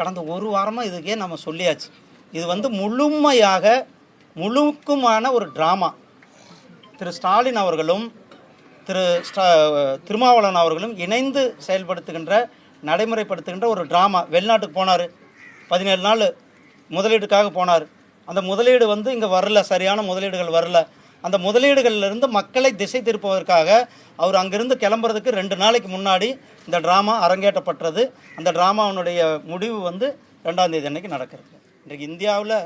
கடந்த ஒரு வாரமாக இதுக்கே நம்ம சொல்லியாச்சு. இது வந்து முழுமையாக முழுக்குமான ஒரு ட்ராமா திரு ஸ்டாலின் அவர்களும் திரு ஸ்டா திருமாவளவன் அவர்களும் இணைந்து செயல்படுத்துகின்ற நடைமுறைப்படுத்துகின்ற ஒரு ட்ராமா வெளிநாட்டுக்கு போனார். பதினேழு நாள் முதலீடுக்காக போனார். அந்த முதலீடு வந்து இங்கே வரல. சரியான முதலீடுகள் வரல. அந்த முதலீடுகளிலிருந்து மக்களை திசை திருப்புவதற்காக அவர் அங்கிருந்து கிளம்புறதுக்கு ரெண்டு நாளைக்கு முன்னாடி இந்த ட்ராமா அரங்கேற்றப்பட்டது. அந்த ட்ராமாவினுடைய முடிவு வந்து ரெண்டாம் தேதி அன்னைக்கு நடக்கிறது. இன்றைக்கு இந்தியாவில்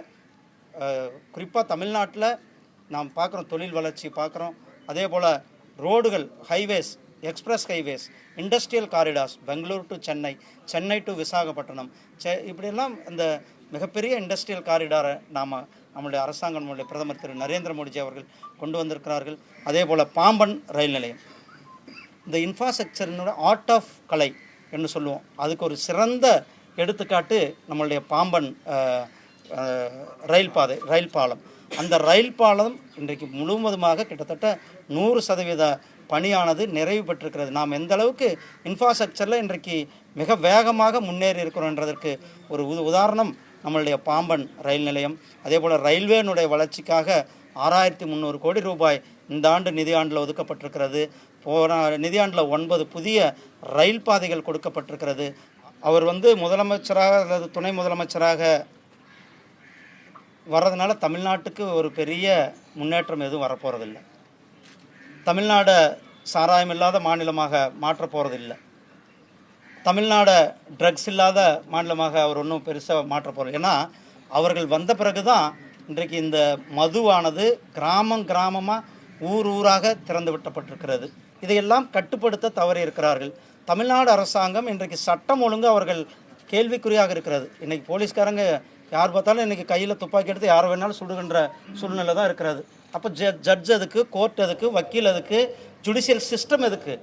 குறிப்பாக தமிழ்நாட்டில் நாம் பார்க்குறோம் தொழில் வளர்ச்சி பார்க்குறோம். அதே போல் ரோடுகள் highways express highways industrial corridors Bangalore to Chennai Chennai to Visakhapatnam செ இப்படியெல்லாம் அந்த மிகப்பெரிய இண்டஸ்ட்ரியல் காரிடாரை நாம் நம்முடைய அரசாங்கம் நம்முடைய பிரதமர் திரு. நரேந்திர மோடிஜி அவர்கள் கொண்டு வந்திருக்கிறார்கள். அதே போல் பாம்பன் ரயில் நிலையம். இந்த இன்ஃப்ராஸ்ட்ரக்சரினோட ஆர்ட் ஆஃப் கலை என்று சொல்லுவோம். அதுக்கு ஒரு சிறந்த எடுத்துக்காட்டு நம்மளுடைய பாம்பன் ரயில் பாதை ரயில் பாலம். அந்த ரயில் பாலம் இன்றைக்கு முழுவதுமாக கிட்டத்தட்ட நூறு சதவீத பணியானது நிறைவு பெற்றிருக்கிறது. நாம் எந்த அளவுக்கு இன்ஃப்ராஸ்ட்ரக்சரில் இன்றைக்கு மிக வேகமாக முன்னேறி இருக்கிறோன்றதற்கு ஒரு உத உதாரணம் நம்மளுடைய பாம்பன் ரயில் நிலையம். அதே போல் ரயில்வேனுடைய வளர்ச்சிக்காக ஆறாயிரத்தி முந்நூறு கோடி ரூபாய் இந்த ஆண்டு நிதியாண்டில் ஒதுக்கப்பட்டிருக்கிறது. போன நிதியாண்டில் ஒன்பது புதிய ரயில் பாதைகள் கொடுக்கப்பட்டிருக்கிறது. அவர் வந்து முதலமைச்சராக அல்லது துணை முதலமைச்சராக வர்றதுனால தமிழ்நாட்டுக்கு ஒரு பெரிய முன்னேற்றம் எதுவும் வரப்போகிறதில்ல தமிழ்நாடை சாராயம் இல்லாத மாநிலமாக மாற்றப் போகிறதில்ல தமிழ்நாடை ட்ரக்ஸ் இல்லாத மாநிலமாக அவர் ஒன்றும் பெருசாக மாற்ற போகிறார் ஏன்னா அவர்கள் வந்த பிறகு தான் இன்றைக்கு இந்த மதுவானது கிராமம் கிராமமாக ஊர் ஊராக திறந்து விட்டப்பட்டிருக்கிறது. இதையெல்லாம் கட்டுப்படுத்த தவறி இருக்கிறார்கள். தமிழ்நாடு அரசாங்கம் இன்றைக்கு சட்டம் ஒழுங்கு அவர்கள் கேள்விக்குறியாக இருக்கிறது. இன்றைக்கி போலீஸ்காரங்க யார் பார்த்தாலும் இன்றைக்கி கையில் துப்பாக்கி எடுத்து யார் வேணாலும் சுடுகின்ற சூழ்நிலை தான் இருக்கிறது. அப்போ ஜ ஜட்ஜ் அதுக்கு கோர்ட் அதுக்கு வக்கீல் அதுக்கு ஜுடிஷியல் சிஸ்டம் எதுக்கு?